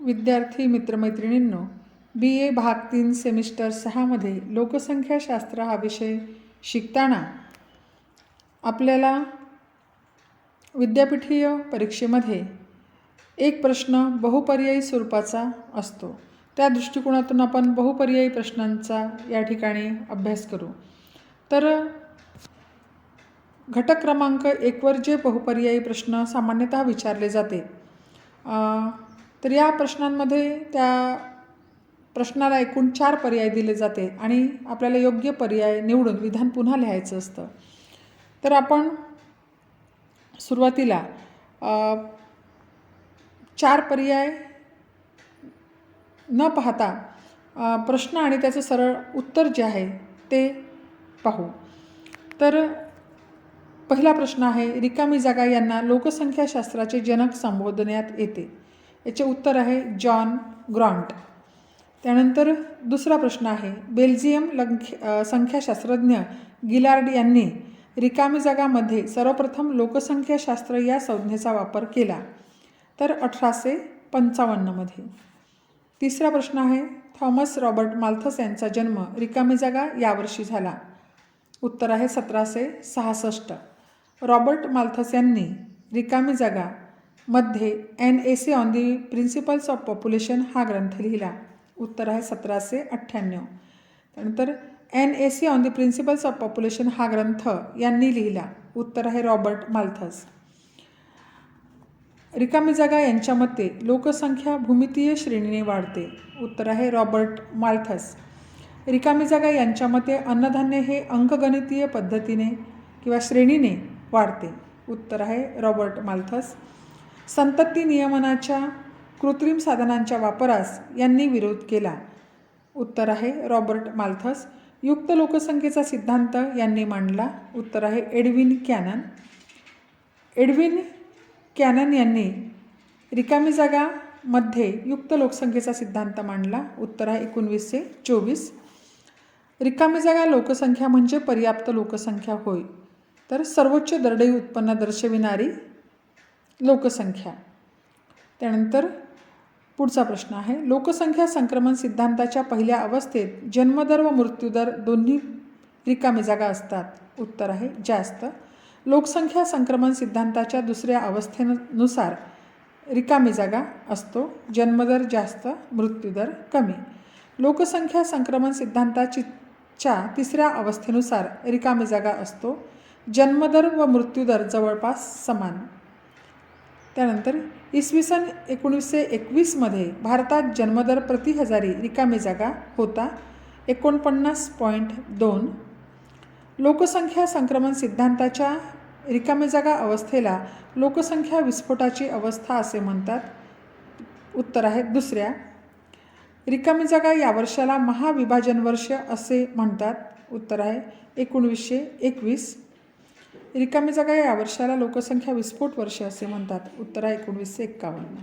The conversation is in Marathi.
विद्यार्थी मित्रमैत्रिणींनो बी ए भाग तीन सेमिस्टर सहामध्ये लोकसंख्याशास्त्र हा विषय शिकताना आपल्याला विद्यापीठीय परीक्षेमध्ये एक प्रश्न बहुपर्यायी स्वरूपाचा असतो. त्या दृष्टिकोनातून आपण बहुपर्यायी प्रश्नांचा या ठिकाणी अभ्यास करू. तर घटक क्रमांक एकवर जे बहुपर्यायी प्रश्न सामान्यतः विचारले जाते तर या प्रश्नांमध्ये त्या प्रश्नाला एकूण चार पर्याय दिले जाते आणि आपल्याला योग्य पर्याय निवडून विधान पुन्हा लिहायचं असतं. तर आपण सुरुवातीला चार पर्याय न पाहता प्रश्न आणि त्याचं सरळ उत्तर जे आहे ते पाहू. तर पहिला प्रश्न आहे रिकामी जागा यांना लोकसंख्याशास्त्राचे जनक संबोधण्यात येते. याचे उत्तर आहे जॉन ग्रॉन्ट. त्यानंतर दुसरा प्रश्न आहे बेल्जियम लंख संख्याशास्त्रज्ञ गिलार्ड यांनी रिकामी जागामध्ये सर्वप्रथम लोकसंख्याशास्त्र या संज्ञेचा वापर केला. तर अठराशे पंचावन्नमध्ये. तिसरा प्रश्न आहे थॉमस रॉबर्ट माल्थस यांचा जन्म रिकामी जागा यावर्षी झाला. उत्तर आहे सतराशे सहासष्ट. रॉबर्ट माल्थस यांनी रिकामी जागा मध्ये an essay on the principles of population हा ग्रंथ लिहिला. उत्तर आहे सतराशे अठ्ठ्याण्णव. त्यानंतर an essay on the principles of population हा ग्रंथ यांनी लिहिला. उत्तर आहे रॉबर्ट माल्थस. रिकामी जागा यांच्या मते लोकसंख्या भूमितीय श्रेणीने वाढते. उत्तर आहे रॉबर्ट माल्थस. रिकामी जागा यांच्या मते अन्नधान्य हे अंकगणितीय पद्धतीने किंवा श्रेणीने वाढते. उत्तर आहे रॉबर्ट माल्थस. संतती नियमनाच्या कृत्रिम साधनांच्या वापरास यांनी विरोध केला. उत्तर आहे रॉबर्ट माल्थस. युक्त लोकसंख्येचा सिद्धांत यांनी मांडला. उत्तर आहे एडविन कॅनन. एडविन कॅनन यांनी रिकामी जागामध्ये युक्त लोकसंख्येचा सिद्धांत मांडला. उत्तर आहे एकोणवीसशे चोवीस. रिकामी जागा लोकसंख्या म्हणजे पर्याप्त लोकसंख्या होय. तर सर्वोच्च दरडई उत्पन्न दर्शविणारी लोकसंख्या. त्यानंतर पुढचा प्रश्न आहे लोकसंख्या संक्रमण सिद्धांताच्या पहिल्या अवस्थेत जन्मदर व मृत्यूदर दोन्ही रिकामी जागा असतात. उत्तर आहे जास्त. लोकसंख्या संक्रमण सिद्धांताच्या दुसऱ्या अवस्थेनुसार रिकामी जागा असतो जन्मदर जास्त मृत्यूदर कमी. लोकसंख्या संक्रमण सिद्धांताची च्या तिसऱ्या अवस्थेनुसार रिकामी जागा असतो जन्मदर व मृत्यूदर जवळपास समान. त्यानंतर इसवी सन एकोणीसशे एकवीसमध्ये भारतात जन्मदर प्रति हजारी रिकामी जागा होता. एकोणपन्नास पॉईंट दोन. लोकसंख्या संक्रमण सिद्धांताच्या रिकामी जागा अवस्थेला लोकसंख्या विस्फोटाची अवस्था असे म्हणतात. उत्तर आहे दुसऱ्या. रिकामी जागा या वर्षाला महाविभाजन वर्ष असे म्हणतात. उत्तर आहे एकोणवीसशे एकवीस. रिकामी जागा या वर्षाला लोकसंख्या विस्फोट वर्ष असे म्हणतात. उत्तर एकोणवीसशे एक्कावन्न.